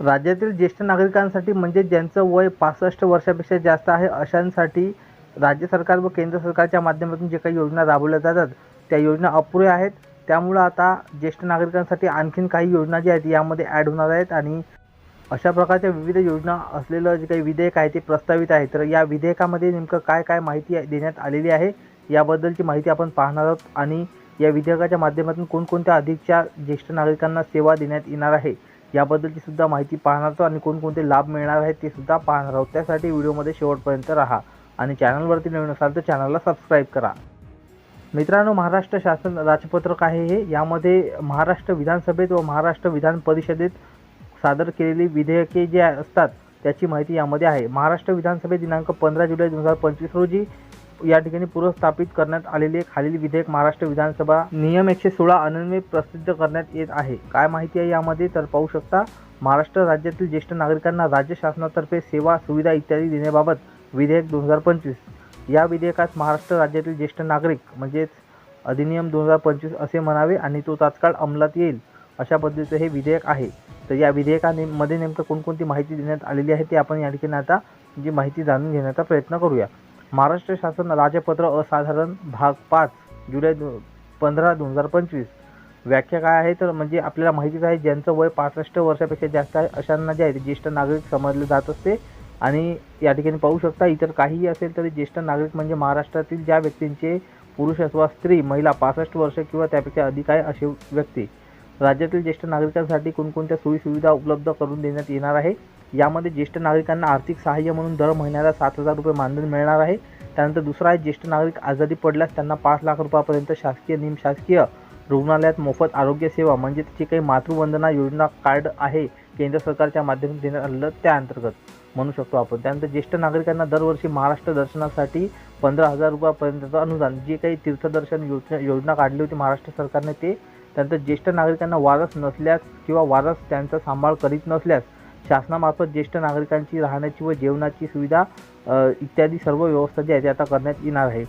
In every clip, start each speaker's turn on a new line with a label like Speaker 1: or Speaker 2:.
Speaker 1: राज्यातील ज्येष्ठ नागरिकांसाठी म्हणजे ज्यांचं वय पासष्ट वर्षापेक्षा जास्त आहे अशांसाठी राज्य सरकार व केंद्र सरकारच्या माध्यमातून जे काही योजना राबवल्या जातात त्या योजना अपुऱ्या आहेत. त्यामुळं आता ज्येष्ठ नागरिकांसाठी आणखीन काही योजना ज्या आहेत यामध्ये ॲड होणार आहेत आणि अशा प्रकारच्या विविध योजना असलेलं जे काही विधेयक आहे ते प्रस्तावित आहे. तर या विधेयकामध्ये नेमकं काय काय माहिती आहे- देण्यात आलेली आहे याबद्दलची माहिती आपण पाहणार आहोत. आणि या विधेयकाच्या माध्यमातून कोणकोणत्या अधिकच्या ज्येष्ठ नागरिकांना सेवा देण्यात येणार आहे याबद्दलची सुद्धा माहिती पाहणार आहोत आणि कोणकोणते लाभ मिळणार आहेत ते सुद्धा पाहणार आहोत. त्यासाठी व्हिडिओमध्ये शेवटपर्यंत राहा आणि चॅनलवरती नवीन असाल तर चॅनलला सबस्क्राईब करा. मित्रांनो महाराष्ट्र शासन राजपत्रक आहे हे. यामध्ये महाराष्ट्र विधानसभेत व महाराष्ट्र विधान परिषदेत सादर केलेली विधेयके जे असतात त्याची माहिती यामध्ये आहे. महाराष्ट्र विधानसभेत दिनांक पंधरा जुलै दोन हजार पंचवीस रोजी या ठिकाणी पुरस्थापित करण्यात आलेले खालील विधेयक महाराष्ट्र विधानसभा नियम एकशे सोळा अनन्वये प्रसिद्ध करण्यात येत आहे. काय माहिती आहे यामध्ये? तर पाहू शकता महाराष्ट्र राज्यातील ज्येष्ठ नागरिकांना राज्य शासनातर्फे सेवा सुविधा इत्यादी देण्याबाबत विधेयक दोन हजार पंचवीस. या विधेयकात महाराष्ट्र राज्यातील ज्येष्ठ नागरिक म्हणजेच अधिनियम दोन हजार पंचवीस असे म्हणावे आणि तो तात्काळ अंमलात येईल अशा पद्धतीचं हे विधेयक आहे. तर या विधेयकाने मध्ये नेमकं कोणकोणती माहिती देण्यात आलेली आहे ते आपण या ठिकाणी आता जी माहिती जाणून घेण्याचा प्रयत्न करूया. महाराष्ट्र शासन राजपत्र असाधारण भाग पाच जुलै दो पंधरा दोन हजार पंचवीस. व्याख्या काय आहे? तर म्हणजे आपल्याला माहितीच आहे ज्यांचं वय पासष्ट वर्षापेक्षा जास्त आहे अशांना जे आहे ते ज्येष्ठ नागरिक समजले जात असते. आणि या ठिकाणी पाहू शकता इतर काहीही असेल तरी ज्येष्ठ नागरिक म्हणजे महाराष्ट्रातील ज्या व्यक्तींचे पुरुष अथवा स्त्री महिला पासष्ट वर्ष किंवा त्यापेक्षा अधिक आहे असे व्यक्ती. राज्यातील ज्येष्ठ नागरिकांसाठी कोणकोणत्या सोयीसुविधा उपलब्ध करून देण्यात येणार आहे? यामध्ये ज्येष्ठ नागरिकांना आर्थिक सहाय्य म्हणून दर महिन्याला सात हजार रुपये मानधन मिळणार आहे. त्यानंतर दुसरा आहे ज्येष्ठ नागरिक आजारी पडल्यास त्यांना पाच लाख रुपयापर्यंत शासकीय निमशासकीय रुग्णालयात मोफत आरोग्य सेवा म्हणजे जी काही मातृवंदना योजना कार्ड आहे केंद्र सरकारच्या माध्यमातून देण्यात आलेलं त्या अंतर्गत म्हणू शकतो आपण. त्यानंतर ज्येष्ठ नागरिकांना दरवर्षी महाराष्ट्र दर्शनासाठी पंधरा हजार रुपयापर्यंतचं अनुदान जे काही तीर्थदर्शन योजना योजना काढली होती महाराष्ट्र सरकारने ते. त्यानंतर ज्येष्ठ नागरिकांना वारस नसल्यास किंवा वारस त्यांचा सांभाळ करीत नसल्यास शासनामार्फत ज्येष्ठ नागरिकांची राहण्याची व जेवणाची सुविधा इत्यादी सर्व व्यवस्था जी आहे ती आता करण्यात येणार आहे.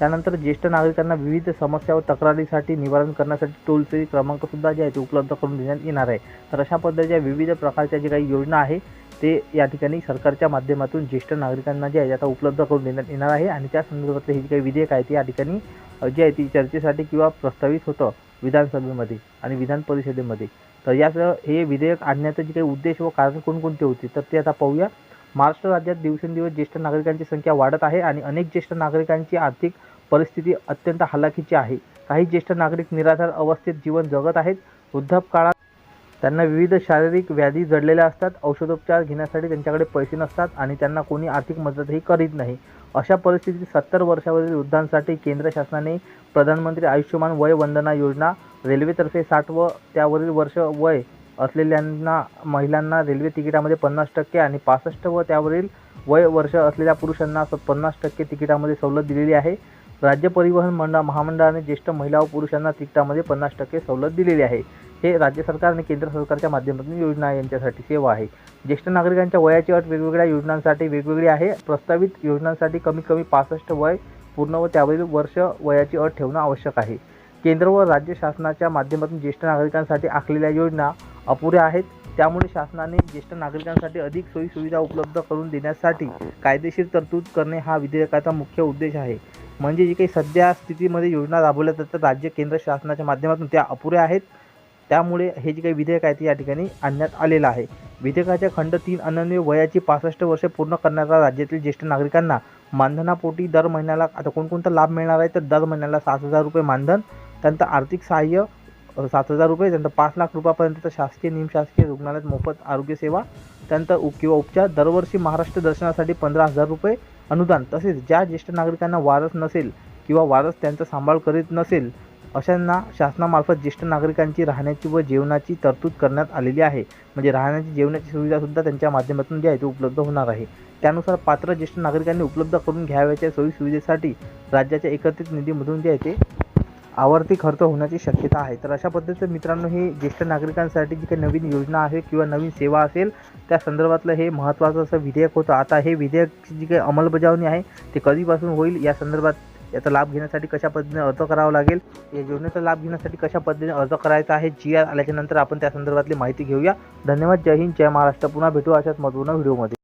Speaker 1: त्यानंतर ज्येष्ठ नागरिकांना विविध समस्या व तक्रारीसाठी निवारण करण्यासाठी टोल फ्री क्रमांकसुद्धा जे आहे ते उपलब्ध करून देण्यात येणार आहे. तर अशा पद्धतीच्या विविध प्रकारच्या जे काही योजना आहे ते या ठिकाणी सरकारच्या माध्यमातून ज्येष्ठ नागरिकांना जे आहे आता उपलब्ध करून देण्यात येणार आहे. आणि त्या संदर्भातले हे जे काही विधेयक आहे ते या ठिकाणी जे आहे ती चर्चेसाठी किंवा प्रस्तावित होतं विधानसभेमध्ये आणि विधान परिषदेमध्ये. तर याचं हे विधेयक आणण्याचं जे काही उद्देश व कारण कोणकोणते होते तर ते आता पाहूया. महाराष्ट्र राज्यात दिवसेंदिवस ज्येष्ठ नागरिकांची संख्या वाढत आहे आणि अनेक ज्येष्ठ नागरिकांची आर्थिक परिस्थिती अत्यंत हालाखीची आहे. काही ज्येष्ठ नागरिक निराधार अवस्थेत जीवन जगत आहेत. वृद्धापकाळात त्यांना विविध शारीरिक व्याधी जडलेल्या असतात. औषधोपचार घेण्यासाठी त्यांच्याकडे पैसे नसतात आणि त्यांना कोणी आर्थिक मदतही करीत नाही. अशा परिस्थितीत सत्तर वर्षावरील वृद्धांसाठी केंद्र शासनाने प्रधानमंत्री आयुष्यमान वय वंदना योजना रेल्वेतर्फे साठ व त्यावरील वर्ष वय असलेल्यांना महिलांना रेल्वे तिकिटामध्ये पन्नास टक्के आणि पासष्ट व त्यावरील वय वर्ष असलेल्या पुरुषांना पन्नास टक्के तिकिटामध्ये सवलत दिलेली आहे. राज्य परिवहन मंडळ महामंडळाने ज्येष्ठ महिला व पुरुषांना तिकिटामध्ये पन्नास टक्के सवलत दिलेली आहे. हे राज्य सरकार आणि केंद्र सरकारच्या माध्यमातून योजना यांच्यासाठी सेवा आहे. ज्येष्ठ नागरिकांच्या वयाची अट वेगवेगळ्या योजनांसाठी वेगवेगळी आहे. प्रस्तावित योजनांसाठी कमीत कमी पासष्ट वय पूर्ण व त्यावरील वर्ष वयाची अट ठेवणं आवश्यक आहे. केंद्र व राज्य शासनाच्या माध्यमातून ज्येष्ठ नागरिकांसाठी आखलेल्या योजना अपुऱ्या आहेत. त्यामुळे शासनाने ज्येष्ठ नागरिकांसाठी अधिक सोयीसुविधा उपलब्ध करून देण्यासाठी कायदेशीर तरतूद करणे हा विधेयकाचा मुख्य उद्देश आहे. म्हणजे जी काही सध्या स्थितीमध्ये योजना राबवल्या जातात राज्य केंद्र शासनाच्या माध्यमातून त्या अपुऱ्या आहेत. त्यामुळे हे जे काही विधेयक आहे ते या ठिकाणी आणण्यात आलेलं आहे. विधेयकाच्या खंड तीन अनन्य वयाची पासष्ट वर्षे पूर्ण करणाऱ्या राज्यातील ज्येष्ठ नागरिकांना मानधनापोटी दर महिन्याला आता कोणकोणता लाभ मिळणार आहे तर दर महिन्याला सात हजार रुपये मानधन त्यानंतर आर्थिक सहाय्य सात हजार रुपये त्यानंतर पाच लाख रुपयापर्यंत शासकीय निमशासकीय रुग्णालयात मोफत आरोग्यसेवा त्यानंतर उ किंवा उपचार दरवर्षी महाराष्ट्र दर्शनासाठी पंधरा हजार रुपये अनुदान तसेच ज्या ज्येष्ठ नागरिकांना वारस नसेल किंवा वारस त्यांचा सांभाळ करीत नसेल अशांना शासनामार्फत ज्येष्ठ नागरिकांची राहण्याची व जेवणाची तरतूद करण्यात आलेली आहे. म्हणजे राहण्याची जेवणाची सुविधासुद्धा त्यांच्या माध्यमातून जी आहे ती उपलब्ध होणार आहे. त्यानुसार पात्र ज्येष्ठ नागरिकांनी उपलब्ध करून घ्यावयाच्या सोयीसुविधेसाठी राज्याच्या एकत्रित निधीमधून जे आहे ते आवर्ती खर्च होण्याची शक्यता आहे. तर अशा पद्धतीचं मित्रांनो हे ज्येष्ठ नागरिकांसाठी जी काही नवीन योजना आहे किंवा नवीन सेवा असेल त्या संदर्भातलं हे महत्त्वाचं असं विधेयक होतं. आता हे विधेयकची जी काही अंमलबजावणी आहे ते कधीपासून होईल? या संदर्भात याचा लाभ घेण्यासाठी कशा पद्धतीने अर्ज करावा लागेल? या योजनेचा लाभ घेण्यासाठी कशा पद्धतीने अर्ज करायचा आहे? जी आर आल्याच्यानंतर आपण त्या संदर्भातली माहिती घेऊया. धन्यवाद. जय हिंद. जय महाराष्ट्र. पुन्हा भेटू अशाच महत्त्वपूर्ण व्हिडिओमध्ये.